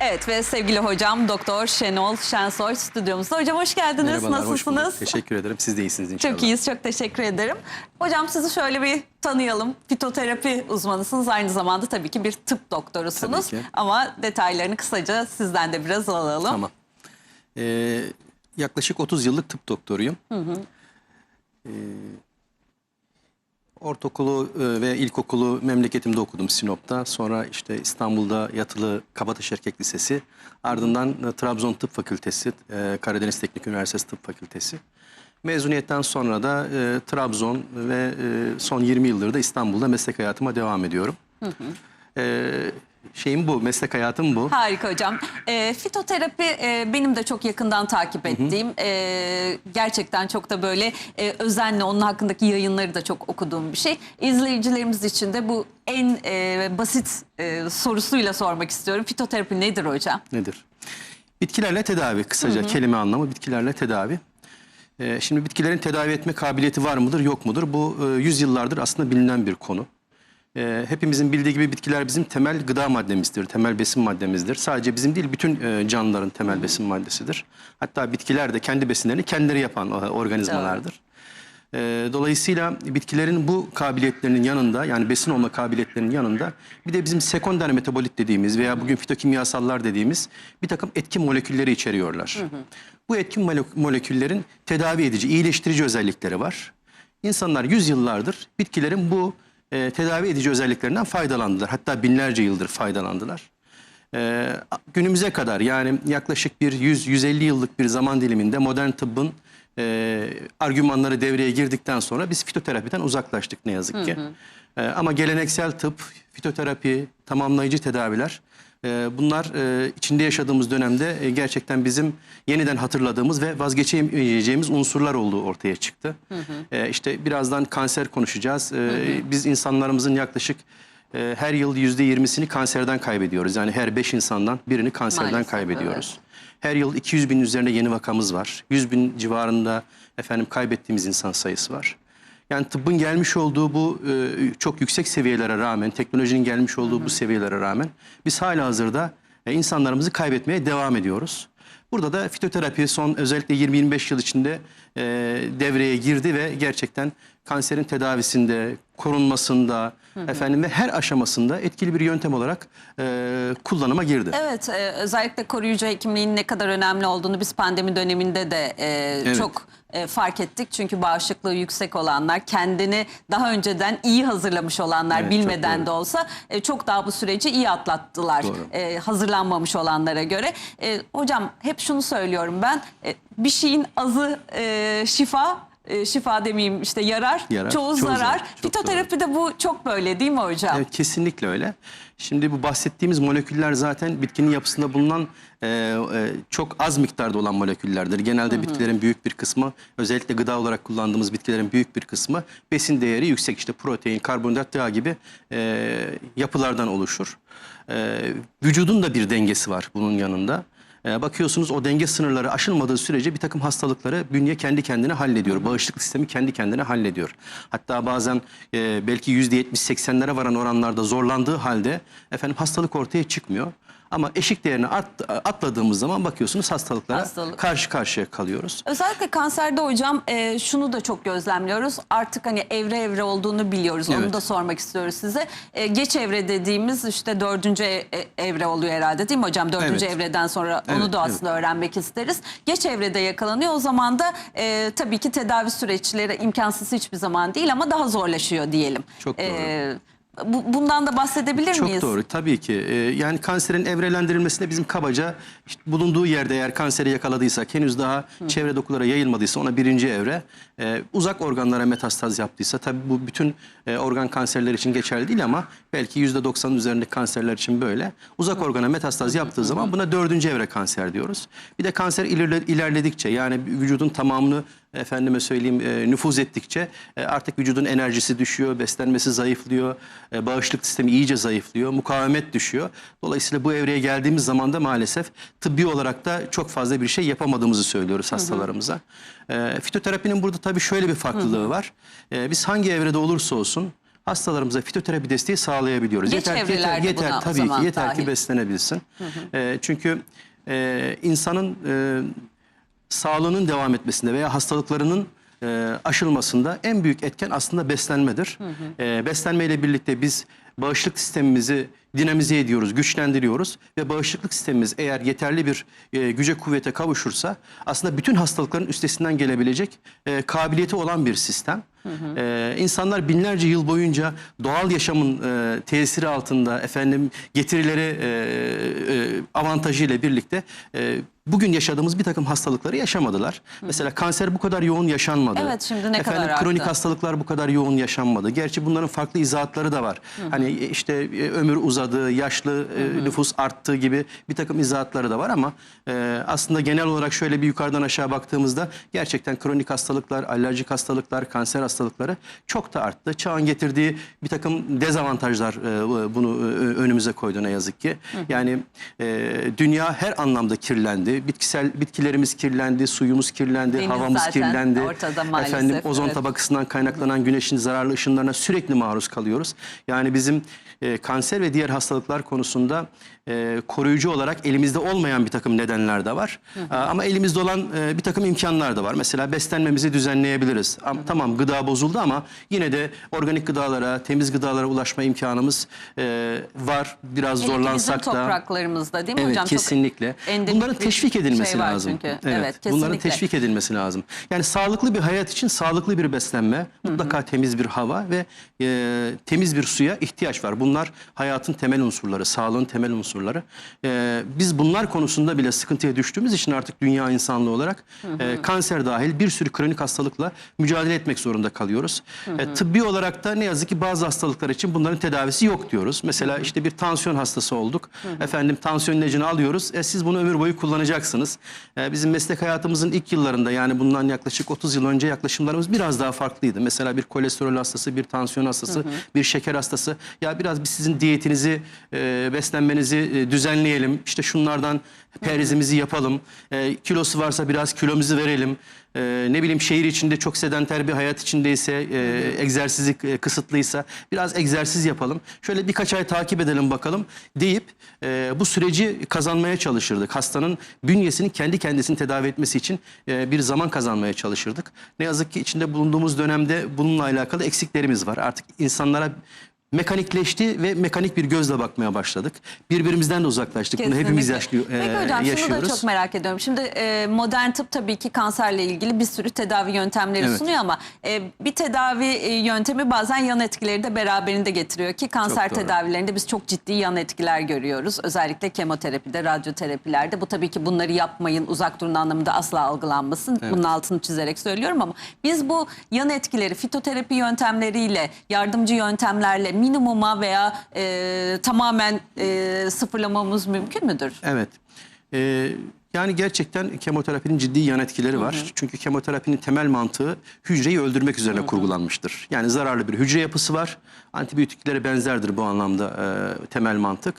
Evet ve sevgili hocam Doktor Şenol Şensoy stüdyomuzda. Hocam hoş geldiniz. Merhabalar, hoş. Nasılsınız? Teşekkür ederim. Siz de iyisiniz inşallah. Çok iyiyiz. Çok teşekkür ederim. Hocam sizi şöyle bir tanıyalım. Fitoterapi uzmanısınız. Aynı zamanda tabii ki bir tıp doktorusunuz. Tabii ki. Ama detaylarını kısaca sizden de biraz alalım. Tamam. Ee, yaklaşık 30 yıllık tıp doktoruyum. Ee, ortaokulu e, ve ilkokulu memleketimde okudum Sinop'ta. Sonra işte İstanbul'da yatılı Kabataş Erkek Lisesi. Ardından e, Trabzon Tıp Fakültesi, e, Karadeniz Teknik Üniversitesi Tıp Fakültesi. Mezuniyetten sonra da e, Trabzon ve e, son 20 yıldır da İstanbul'da meslek hayatıma devam ediyorum. E, şeyim bu, meslek hayatım bu. Harika hocam. Ee, fitoterapi e, benim de çok yakından takip ettiğim, e, gerçekten çok da böyle e, özenle onun hakkındaki yayınları da çok okuduğum bir şey. İzleyicilerimiz için de bu en e, basit e, sorusuyla sormak istiyorum. Fitoterapi nedir hocam? Nedir? Bitkilerle tedavi. Kısaca kelime anlamı bitkilerle tedavi. Ee, şimdi bitkilerin tedavi etme kabiliyeti var mıdır yok mudur? Bu e, yüzyıllardır aslında bilinen bir konu. Ee, hepimizin bildiği gibi bitkiler bizim temel gıda maddemizdir, temel besin maddemizdir. Sadece bizim değil bütün e, canlıların temel besin maddesidir. Hatta bitkiler de kendi besinlerini kendileri yapan e, organizmalardır. Ee, dolayısıyla bitkilerin bu kabiliyetlerinin yanında yani besin olma kabiliyetlerinin yanında bir de bizim sekonder metabolit dediğimiz veya bugün fitokimyasallar dediğimiz bir takım etkin molekülleri içeriyorlar. Bu etkin mole- moleküllerin tedavi edici, iyileştirici özellikleri var. İnsanlar yüzyıllardır bitkilerin bu e, tedavi edici özelliklerinden faydalandılar. Hatta binlerce yıldır faydalandılar. Ee, günümüze kadar yani yaklaşık bir 100-150 yıllık bir zaman diliminde modern tıbbın e, argümanları devreye girdikten sonra biz fitoterapiden uzaklaştık ne yazık ki. Ee, ama geleneksel tıp, fitoterapi, tamamlayıcı tedaviler e, bunlar e, içinde yaşadığımız dönemde e, gerçekten bizim yeniden hatırladığımız ve vazgeçemeyeceğimiz unsurlar olduğu ortaya çıktı. E, işte birazdan kanser konuşacağız. E, Biz insanlarımızın yaklaşık e, her yıl yüzde yirmisini kanserden kaybediyoruz. Yani her beş insandan birini kanserden Maalesef, kaybediyoruz. Her yıl 200 bin üzerinde yeni vakamız var. 100 bin civarında efendim kaybettiğimiz insan sayısı var. Yani tıbbın gelmiş olduğu bu e, çok yüksek seviyelere rağmen, teknolojinin gelmiş olduğu bu seviyelere rağmen biz hala hazırda e, insanlarımızı kaybetmeye devam ediyoruz. Burada da fitoterapi son özellikle 20-25 yıl içinde e, devreye girdi ve gerçekten kanserin tedavisinde, korunmasında, efendim ve her aşamasında etkili bir yöntem olarak e, kullanıma girdi. Evet, e, özellikle koruyucu hekimliğin ne kadar önemli olduğunu biz pandemi döneminde de e, çok e, fark ettik. Çünkü bağışıklığı yüksek olanlar, kendini daha önceden iyi hazırlamış olanlar Evet, çok bilmeden doğru. de olsa e, çok daha bu süreci iyi atlattılar. Doğru. E, hazırlanmamış olanlara göre. E, hocam hep şunu söylüyorum ben, e, bir şeyin azı e, şifa, e, şifa demeyeyim işte yarar, Yarar, çoğu, çoğu zarar. zarar. Çok Fitoterapide bu çok böyle değil mi hocam? Evet kesinlikle öyle. Şimdi bu bahsettiğimiz moleküller zaten bitkinin yapısında bulunan e, e, çok az miktarda olan moleküllerdir. Genelde bitkilerin büyük bir kısmı özellikle gıda olarak kullandığımız bitkilerin büyük bir kısmı besin değeri yüksek işte protein, karbonhidrat, yağ gibi e, yapılardan oluşur. E, vücudun da bir dengesi var bunun yanında. E, bakıyorsunuz o denge sınırları aşılmadığı sürece bir takım hastalıkları bünye kendi kendine hallediyor. Bağışıklık sistemi kendi kendine hallediyor. Hatta bazen e, belki %70-80'lere varan oranlarda zorlandığı halde efendim hastalık ortaya çıkmıyor. Ama eşik değerini at- atladığımız zaman bakıyorsunuz hastalıklara Hastalık. karşı karşıya kalıyoruz. Özellikle kanserde hocam e, şunu da çok gözlemliyoruz. Artık hani evre evre olduğunu biliyoruz. Onu Evet. da sormak istiyoruz size. E, geç evre dediğimiz işte dördüncü e- e- evre oluyor herhalde değil mi hocam? Dördüncü Evet. evreden sonra onu Evet, da evet. aslında öğrenmek isteriz. Geç evrede yakalanıyor. O zaman da e, tabii ki tedavi süreçleri imkansız hiçbir zaman değil ama daha zorlaşıyor diyelim. Çok doğru. E, bu, bundan da bahsedebilir Çok miyiz? doğru tabii ki. Ee, yani kanserin evrelendirilmesinde bizim kabaca işte bulunduğu yerde eğer kanseri yakaladıysak henüz daha çevre dokulara yayılmadıysa ona birinci evre. Ee, uzak organlara metastaz yaptıysa tabii bu bütün e, organ kanserleri için geçerli değil ama belki yüzde doksanın üzerindeki kanserler için böyle. Uzak organa metastaz yaptığı zaman buna dördüncü evre kanser diyoruz. Bir de kanser ilerle- ilerledikçe yani vücudun tamamını efendime söyleyeyim e, nüfuz ettikçe e, artık vücudun enerjisi düşüyor, beslenmesi zayıflıyor, e, bağışıklık sistemi iyice zayıflıyor, mukavemet düşüyor. Dolayısıyla bu evreye geldiğimiz zaman da maalesef tıbbi olarak da çok fazla bir şey yapamadığımızı söylüyoruz hastalarımıza. E, fitoterapinin burada tabii şöyle bir farklılığı var. E, biz hangi evrede olursa olsun hastalarımıza fitoterapi desteği sağlayabiliyoruz. Geç yeter ki, yeter, yeter tabii ki yeter dahil. ki beslenebilsin. E, çünkü e, insanın e, sağlığının devam etmesinde veya hastalıklarının e, aşılmasında en büyük etken aslında beslenmedir. E, beslenmeyle birlikte biz bağışıklık sistemimizi dinamize ediyoruz, güçlendiriyoruz ve bağışıklık sistemimiz eğer yeterli bir e, güce kuvvete kavuşursa aslında bütün hastalıkların üstesinden gelebilecek e, kabiliyeti olan bir sistem. E, insanlar binlerce yıl boyunca doğal yaşamın e, tesiri altında efendim getirileri e, e, avantajıyla birlikte e, bugün yaşadığımız bir takım hastalıkları yaşamadılar. Mesela kanser bu kadar yoğun yaşanmadı. Evet, şimdi ne efendim, kadar kronik arttı. hastalıklar bu kadar yoğun yaşanmadı. Gerçi bunların farklı izahatları da var. Hani işte e, ömür uzadı, yaşlı e, nüfus arttığı gibi bir takım izahatları da var ama e, aslında genel olarak şöyle bir yukarıdan aşağı baktığımızda gerçekten kronik hastalıklar, alerjik hastalıklar, kanser hastalıkları çok da arttı. Çağın getirdiği bir takım dezavantajlar e, bunu e, önümüze koydu ne yazık ki. Yani e, dünya her anlamda kirlendi. Bitkisel bitkilerimiz kirlendi, suyumuz kirlendi, Deniz havamız kirlendi. ortada maalesef, Efendim ozon evet. tabakasından kaynaklanan güneşin zararlı ışınlarına sürekli maruz kalıyoruz. Yani bizim e, kanser ve diğer hastalıklar konusunda e, koruyucu olarak elimizde olmayan bir takım nedenler de var. Aa, Ama elimizde olan e, bir takım imkanlar da var. Mesela beslenmemizi düzenleyebiliriz. Ama, tamam gıda bozuldu ama yine de organik gıdalara, temiz gıdalara ulaşma imkanımız e, var. Biraz zorlansak da. topraklarımızda değil mi Evet hocam? Çok kesinlikle. endemik Bunların teşvik edilmesi şey lazım. Çünkü. Evet, kesinlikle. Bunların teşvik edilmesi lazım. Yani sağlıklı bir hayat için sağlıklı bir beslenme, mutlaka temiz bir hava ve e, temiz bir suya ihtiyaç var. Bunlar hayatın temel unsurları, sağlığın temel unsurları. E, biz bunlar konusunda bile sıkıntıya düştüğümüz için artık dünya insanlığı olarak e, kanser dahil bir sürü kronik hastalıkla mücadele etmek zorunda kalıyoruz. E, tıbbi olarak da ne yazık ki bazı hastalıklar için bunların tedavisi yok diyoruz. Mesela işte bir tansiyon hastası olduk. Efendim tansiyon ilacını alıyoruz. E, siz bunu ömür boyu kullanacaksınız. E, bizim meslek hayatımızın ilk yıllarında yani bundan yaklaşık 30 yıl önce yaklaşımlarımız biraz daha farklıydı. Mesela bir kolesterol hastası, bir tansiyon hastası, bir şeker hastası. Ya biraz biz sizin diyetinizi, e, beslenmenizi e, düzenleyelim. İşte şunlardan perizimizi yapalım. E, kilosu varsa biraz kilomuzu verelim. E, ne bileyim şehir içinde çok sedanter bir hayat içindeyse, e, egzersizi e, kısıtlıysa biraz egzersiz yapalım. Şöyle birkaç ay takip edelim bakalım deyip e, bu süreci kazanmaya çalışırdık. Hastanın bünyesini kendi kendisini tedavi etmesi için e, bir zaman kazanmaya çalışırdık. Ne yazık ki içinde bulunduğumuz dönemde bununla alakalı eksiklerimiz var. Artık insanlara mekanikleşti ve mekanik bir gözle bakmaya başladık. Birbirimizden de uzaklaştık. Bunu hepimiz Kesinlikle. yaşlı, e, Peki hocam yaşıyoruz. şunu da çok merak ediyorum. Şimdi e, modern tıp tabii ki kanserle ilgili bir sürü tedavi yöntemleri Evet. sunuyor ama e, bir tedavi e, yöntemi bazen yan etkileri de beraberinde getiriyor ki kanser tedavilerinde biz çok ciddi yan etkiler görüyoruz. Özellikle kemoterapide, radyoterapilerde. Bu tabii ki bunları yapmayın, uzak durun anlamında asla algılanmasın. Bunun altını çizerek söylüyorum ama biz bu yan etkileri fitoterapi yöntemleriyle, yardımcı yöntemlerle minimuma veya e, tamamen e, sıfırlamamız mümkün müdür? Evet. Ee, yani gerçekten kemoterapinin ciddi yan etkileri var. Çünkü kemoterapinin temel mantığı hücreyi öldürmek üzerine kurgulanmıştır. Yani zararlı bir hücre yapısı var. Antibiyotiklere benzerdir bu anlamda e, temel mantık.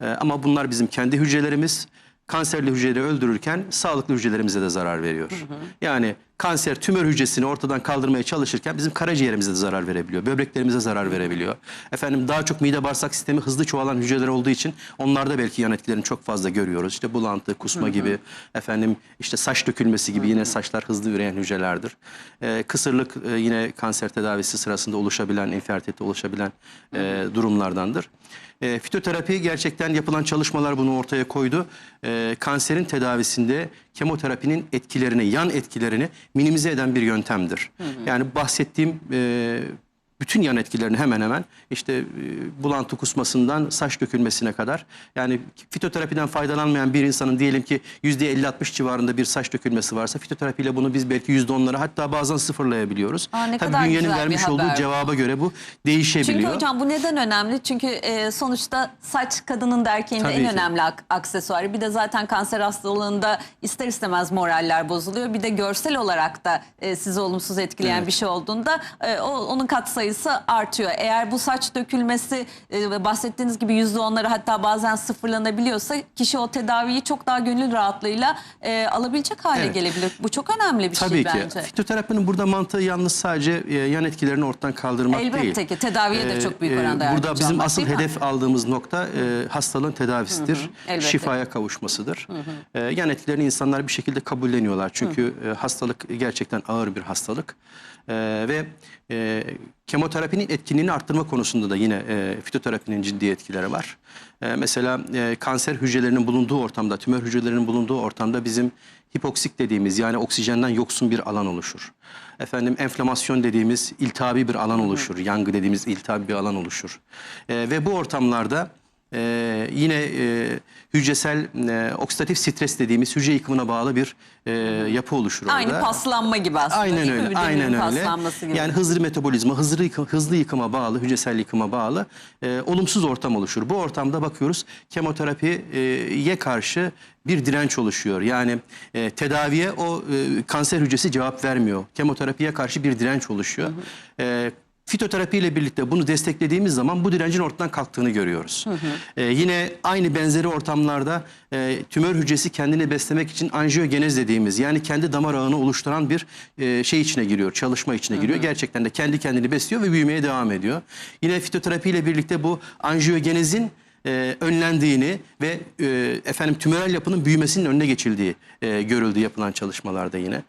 E, ama bunlar bizim kendi hücrelerimiz. Kanserli hücreleri öldürürken sağlıklı hücrelerimize de zarar veriyor. Yani kanser tümör hücresini ortadan kaldırmaya çalışırken bizim karaciğerimize de zarar verebiliyor. Böbreklerimize zarar verebiliyor. Efendim daha çok mide bağırsak sistemi hızlı çoğalan hücreler olduğu için onlarda belki yan etkilerini çok fazla görüyoruz. İşte bulantı, kusma gibi, efendim işte saç dökülmesi gibi yine saçlar hızlı üreyen hücrelerdir. Ee, kısırlık e, yine kanser tedavisi sırasında oluşabilen, infertilite oluşabilen e, durumlardandır. E, fitoterapi gerçekten yapılan çalışmalar bunu ortaya koydu. E, kanserin tedavisinde kemoterapinin etkilerini, yan etkilerini minimize eden bir yöntemdir. Yani bahsettiğim e, bütün yan etkilerini hemen hemen işte e, bulantı kusmasından saç dökülmesine kadar yani fitoterapiden faydalanmayan bir insanın diyelim ki %50-60 civarında bir saç dökülmesi varsa fitoterapiyle bunu biz belki %10'lara hatta bazen sıfırlayabiliyoruz. Aa, ne Tabii kadar bünyenin güzel bir vermiş olduğu cevaba göre bu değişebiliyor. Çünkü hocam bu neden önemli? Çünkü e, sonuçta saç kadının da erkeğin de Tabii en ki. önemli ak- aksesuarı. Bir de zaten kanser hastalığında ister istemez moraller bozuluyor. Bir de görsel olarak da e, sizi olumsuz etkileyen Evet. bir şey olduğunda e, o, onun katsayısı sayısı artıyor. Eğer bu saç dökülmesi e, ve bahsettiğiniz gibi yüzde onları hatta bazen sıfırlanabiliyorsa kişi o tedaviyi çok daha gönül rahatlığıyla e, alabilecek hale Evet. gelebilir. Bu çok önemli bir Tabii şey ki. bence. Fitoterapinin burada mantığı yalnız sadece e, yan etkilerini ortadan kaldırmak değil. Elbette ki tedaviye de çok büyük Ee, oranda Burada yardımcı bizim asıl değil mi? hedef aldığımız nokta e, hastalığın tedavisidir. elbette. şifaya kavuşmasıdır. E, yan etkilerini insanlar bir şekilde kabulleniyorlar. Çünkü e, hastalık gerçekten ağır bir hastalık. E, ve e, kemoterapinin etkinliğini arttırma konusunda da yine e, fitoterapinin ciddi etkileri var. E, mesela e, kanser hücrelerinin bulunduğu ortamda, tümör hücrelerinin bulunduğu ortamda bizim hipoksik dediğimiz yani oksijenden yoksun bir alan oluşur. Efendim enflamasyon dediğimiz iltihabi bir alan oluşur. Yangı dediğimiz iltihabi bir alan oluşur. E, ve bu ortamlarda e, yine e, hücresel e, oksidatif stres dediğimiz hücre yıkımına bağlı bir e, yapı oluşur orada. Aynı paslanma gibi aslında. Aynen mi? öyle. Aynen öyle. gibi. Yani hızlı metabolizma, hızlı yıkım, hızlı yıkıma bağlı, hücresel yıkıma bağlı e, olumsuz ortam oluşur. Bu ortamda bakıyoruz kemoterapiye karşı bir direnç oluşuyor. Yani e, tedaviye o e, kanser hücresi cevap vermiyor. Kemoterapiye karşı bir direnç oluşuyor. E, Fitoterapi ile birlikte bunu desteklediğimiz zaman bu direncin ortadan kalktığını görüyoruz. Ee, yine aynı benzeri ortamlarda e, tümör hücresi kendini beslemek için anjiyogenez dediğimiz yani kendi damar ağını oluşturan bir e, şey içine giriyor, çalışma içine giriyor. Gerçekten de kendi kendini besliyor ve büyümeye devam ediyor. Yine fitoterapi ile birlikte bu anjiyogenezin e, önlendiğini ve e, efendim tümörel yapının büyümesinin önüne geçildiği e, görüldü yapılan çalışmalarda yine.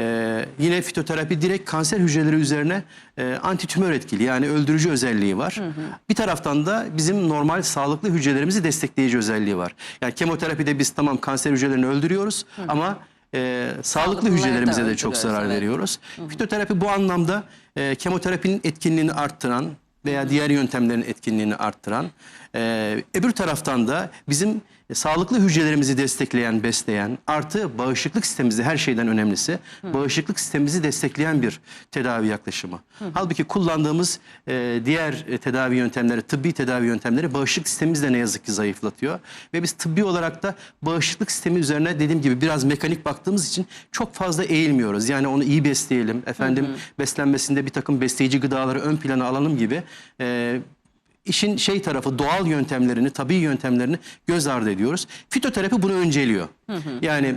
E, yine fitoterapi direkt kanser hücreleri üzerine e, antitümör etkili yani öldürücü özelliği var. Bir taraftan da bizim normal sağlıklı hücrelerimizi destekleyici özelliği var. Yani kemoterapide biz tamam kanser hücrelerini öldürüyoruz ama e, sağlıklı Sağlıklıları hücrelerimize de çok zarar evet. veriyoruz. Fitoterapi bu anlamda e, kemoterapinin etkinliğini arttıran veya diğer yöntemlerin etkinliğini arttıran, e, öbür taraftan da bizim sağlıklı hücrelerimizi destekleyen, besleyen, artı bağışıklık sistemimizi her şeyden önemlisi, bağışıklık sistemimizi destekleyen bir tedavi yaklaşımı. Halbuki kullandığımız e, diğer e, tedavi yöntemleri, tıbbi tedavi yöntemleri bağışıklık sistemimizi de ne yazık ki zayıflatıyor. Ve biz tıbbi olarak da bağışıklık sistemi üzerine dediğim gibi biraz mekanik baktığımız için çok fazla eğilmiyoruz. Yani onu iyi besleyelim, efendim beslenmesinde bir takım besleyici gıdaları ön plana alalım gibi e, işin şey tarafı doğal yöntemlerini, tabii yöntemlerini göz ardı ediyoruz. Fitoterapi bunu önceliyor. Yani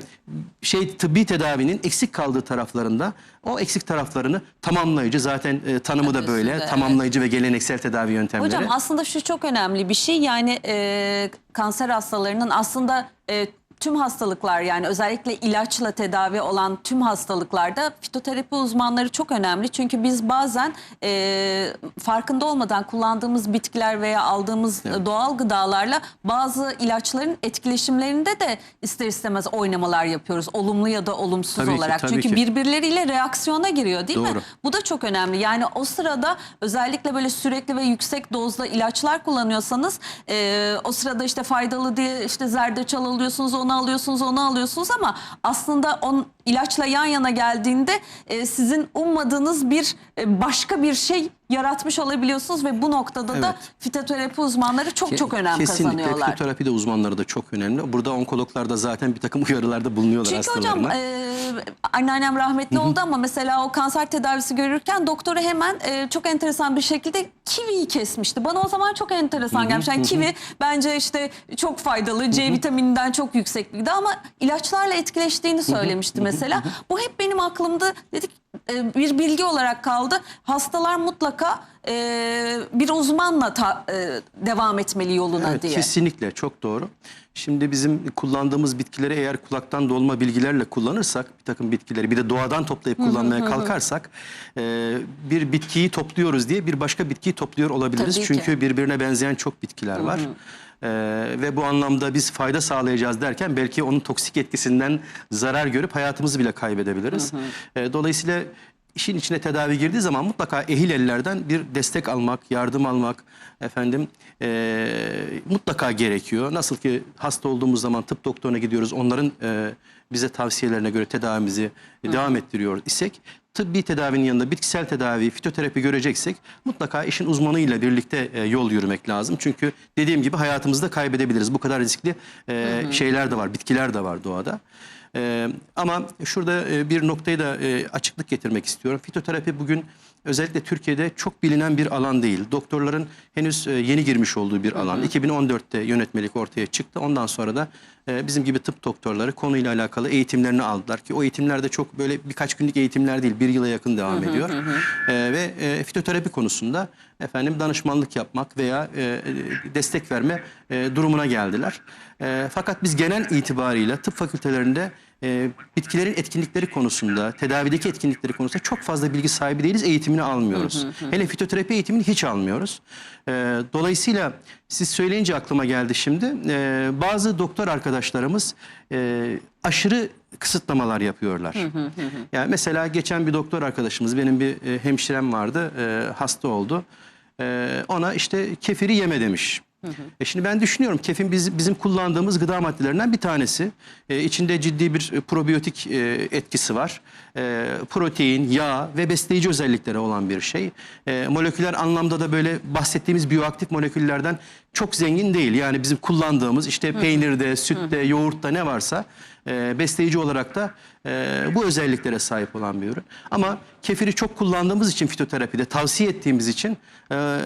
şey tıbbi tedavinin eksik kaldığı taraflarında o eksik taraflarını tamamlayıcı zaten e, tanımı da böyle üstünde, tamamlayıcı ve geleneksel tedavi yöntemleri. Hocam aslında şu çok önemli bir şey yani e, kanser hastalarının aslında e, tüm hastalıklar yani özellikle ilaçla tedavi olan tüm hastalıklarda fitoterapi uzmanları çok önemli. Çünkü biz bazen e, farkında olmadan kullandığımız bitkiler veya aldığımız e, doğal gıdalarla bazı ilaçların etkileşimlerinde de ister istemez oynamalar yapıyoruz. Olumlu ya da olumsuz Tabii ki, olarak. tabii Çünkü ki. birbirleriyle reaksiyona giriyor değil mi? Doğru. Bu da çok önemli. Yani o sırada özellikle böyle sürekli ve yüksek dozda ilaçlar kullanıyorsanız e, o sırada işte faydalı diye işte zerdeçal alıyorsunuz, onu alıyorsunuz, onu alıyorsunuz ama aslında on ilaçla yan yana geldiğinde e, sizin ummadığınız bir e, başka bir şey yaratmış olabiliyorsunuz ve bu noktada da Evet. fitoterapi uzmanları çok Ke- çok önem Kesinlikle kazanıyorlar. fitoterapide uzmanları da çok önemli. Burada onkologlar da zaten bir takım uyarılarda bulunuyorlar Çünkü hastalarına. hocam e, anneannem rahmetli oldu ama mesela o kanser tedavisi görürken doktora hemen e, çok enteresan bir şekilde kiviyi kesmişti. Bana o zaman çok enteresan gelmiş. Yani kivi bence işte çok faydalı. C vitamininden çok yükseklikte ama ilaçlarla etkileştiğini söylemişti mesela. Bu hep benim aklımda dedik e, bir bilgi olarak kaldı. Hastalar mutlaka e, bir uzmanla ta- e, devam etmeli yoluna Evet, diye. kesinlikle çok doğru. Şimdi bizim kullandığımız bitkileri eğer kulaktan dolma bilgilerle kullanırsak bir takım bitkileri bir de doğadan toplayıp kullanmaya kalkarsak e, bir bitkiyi topluyoruz diye bir başka bitkiyi topluyor olabiliriz. Tabii ki. Çünkü birbirine benzeyen çok bitkiler var. E, ve bu anlamda biz fayda sağlayacağız derken belki onun toksik etkisinden zarar görüp hayatımızı bile kaybedebiliriz. E, dolayısıyla işin içine tedavi girdiği zaman mutlaka ehil ellerden bir destek almak, yardım almak efendim eee, mutlaka gerekiyor. Nasıl ki hasta olduğumuz zaman tıp doktoruna gidiyoruz. Onların eee, bize tavsiyelerine göre tedavimizi devam ettiriyor isek tıbbi tedavinin yanında bitkisel tedavi, fitoterapi göreceksek mutlaka işin uzmanıyla birlikte e, yol yürümek lazım. Çünkü dediğim gibi hayatımızı da kaybedebiliriz. Bu kadar riskli e, şeyler de var, bitkiler de var doğada. E, ama şurada e, bir noktayı da e, açıklık getirmek istiyorum. Fitoterapi bugün özellikle Türkiye'de çok bilinen bir alan değil. Doktorların henüz e, yeni girmiş olduğu bir alan. 2014'te yönetmelik ortaya çıktı. Ondan sonra da e, bizim gibi tıp doktorları konuyla alakalı eğitimlerini aldılar ki o eğitimler de çok böyle birkaç günlük eğitimler değil, bir yıla yakın devam ediyor. E, ve e, fitoterapi konusunda efendim danışmanlık yapmak veya e, destek verme e, durumuna geldiler. E, fakat biz genel itibarıyla tıp fakültelerinde e, bitkilerin etkinlikleri konusunda, tedavideki etkinlikleri konusunda çok fazla bilgi sahibi değiliz, eğitimini almıyoruz. Hele fitoterapi eğitimini hiç almıyoruz. E, dolayısıyla siz söyleyince aklıma geldi şimdi. E, bazı doktor arkadaşlarımız e, aşırı kısıtlamalar yapıyorlar. Yani mesela geçen bir doktor arkadaşımız, benim bir e, hemşirem vardı, e, hasta oldu. E, ona işte kefiri yeme demiş. E şimdi ben düşünüyorum kefin biz, bizim kullandığımız gıda maddelerinden bir tanesi. E, içinde ciddi bir e, probiyotik e, etkisi var. E, protein, yağ ve besleyici özellikleri olan bir şey. E, moleküler anlamda da böyle bahsettiğimiz biyoaktif moleküllerden çok zengin değil. Yani bizim kullandığımız işte peynirde, sütte, yoğurtta ne varsa e, besleyici olarak da e, bu özelliklere sahip olan bir ürün. Ama kefiri çok kullandığımız için fitoterapide tavsiye ettiğimiz için e,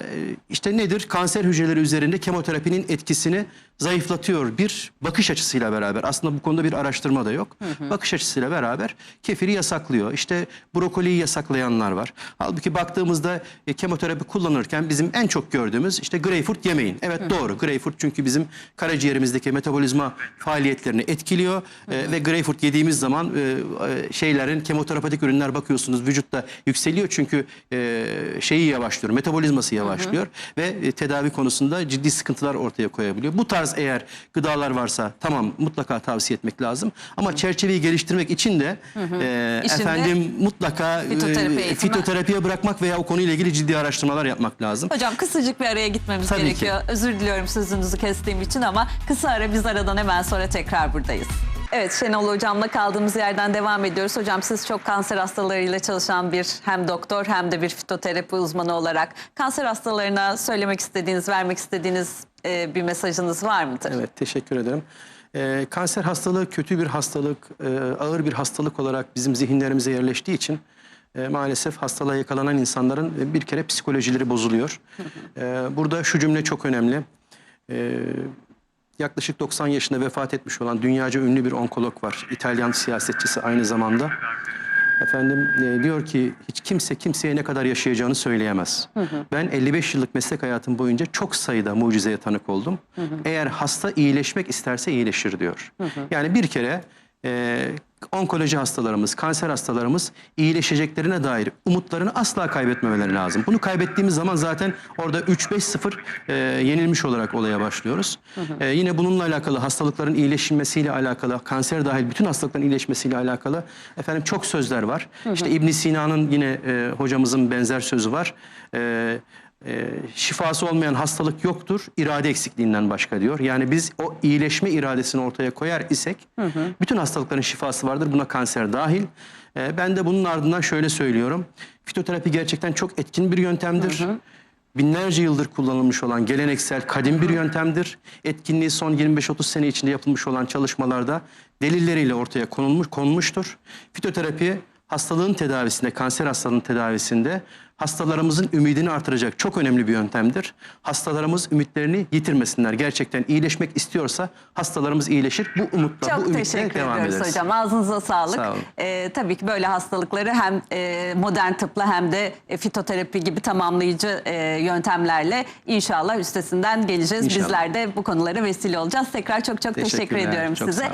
işte nedir? Kanser hücreleri üzerinde kemoterapinin etkisini zayıflatıyor bir bakış açısıyla beraber. Aslında bu konuda bir araştırma da yok. Bakış açısıyla beraber kefiri yasaklıyor. İşte brokoliyi yasaklayanlar var. Halbuki baktığımızda e, kemoterapi kullanırken bizim en çok gördüğümüz işte greyfurt yemeyin. Evet doğru. Greyfurt çünkü bizim karaciğerimizdeki metabolizma faaliyetlerini etkiliyor E, ve greyfurt yediğimiz zaman e, e, şeylerin kemoterapetik ürünler bakıyorsunuz vücutta yükseliyor çünkü e, şeyi yavaşlıyor, metabolizması yavaşlıyor ve e, tedavi konusunda ciddi sıkıntılar ortaya koyabiliyor. Bu tarz eğer gıdalar varsa tamam mutlaka tavsiye etmek lazım ama çerçeveyi geliştirmek için de e, İşinde efendim mutlaka e, fitoterapi fitoterapiye bırakmak veya o konuyla ilgili ciddi araştırmalar yapmak lazım. Hocam kısacık bir araya gitmemiz Tabii ki. gerekiyor. Özür diliyorum sözünüzü kestiğim için ama kısa ara biz aradan hemen sonra tekrar buradayız. Evet Şenol Hocam'la kaldığımız yerden devam ediyoruz. Hocam siz çok kanser hastalarıyla çalışan bir hem doktor hem de bir fitoterapi uzmanı olarak kanser hastalarına söylemek istediğiniz, vermek istediğiniz e, bir mesajınız var mıdır? Evet teşekkür ederim. Ee, kanser hastalığı kötü bir hastalık, e, ağır bir hastalık olarak bizim zihinlerimize yerleştiği için e, maalesef hastalığa yakalanan insanların e, bir kere psikolojileri bozuluyor. Ee, burada şu cümle çok önemli. Ee, yaklaşık 90 yaşında vefat etmiş olan dünyaca ünlü bir onkolog var. İtalyan siyasetçisi aynı zamanda. Efendim e, diyor ki hiç kimse kimseye ne kadar yaşayacağını söyleyemez. Ben 55 yıllık meslek hayatım boyunca çok sayıda mucizeye tanık oldum. Eğer hasta iyileşmek isterse iyileşir diyor. Yani bir kere e, onkoloji hastalarımız, kanser hastalarımız iyileşeceklerine dair umutlarını asla kaybetmemeleri lazım. Bunu kaybettiğimiz zaman zaten orada 3-5-0 e, yenilmiş olarak olaya başlıyoruz. E, yine bununla alakalı hastalıkların iyileşmesiyle alakalı, kanser dahil bütün hastalıkların iyileşmesiyle alakalı efendim çok sözler var. İşte İbn Sina'nın yine e, hocamızın benzer sözü var. E, e, şifası olmayan hastalık yoktur, irade eksikliğinden başka diyor. Yani biz o iyileşme iradesini ortaya koyar isek bütün hastalıkların şifası vardır. Buna kanser dahil. E, ben de bunun ardından şöyle söylüyorum. Fitoterapi gerçekten çok etkin bir yöntemdir. Binlerce yıldır kullanılmış olan geleneksel kadim bir yöntemdir. Etkinliği son 25-30 sene içinde yapılmış olan çalışmalarda delilleriyle ortaya konulmuş, konmuştur. Fitoterapi hastalığın tedavisinde, kanser hastalığının tedavisinde hastalarımızın ümidini artıracak çok önemli bir yöntemdir. Hastalarımız ümitlerini yitirmesinler. Gerçekten iyileşmek istiyorsa hastalarımız iyileşir. Bu umutla, bu Çok ümitle teşekkür devam ederiz. hocam. Ağzınıza sağlık. Sağ olun. Ee, tabii ki böyle hastalıkları hem e, modern tıpla hem de e, fitoterapi gibi tamamlayıcı e, yöntemlerle inşallah üstesinden geleceğiz. İnşallah. Bizler de bu konulara vesile olacağız. Tekrar çok çok teşekkür ediyorum çok size.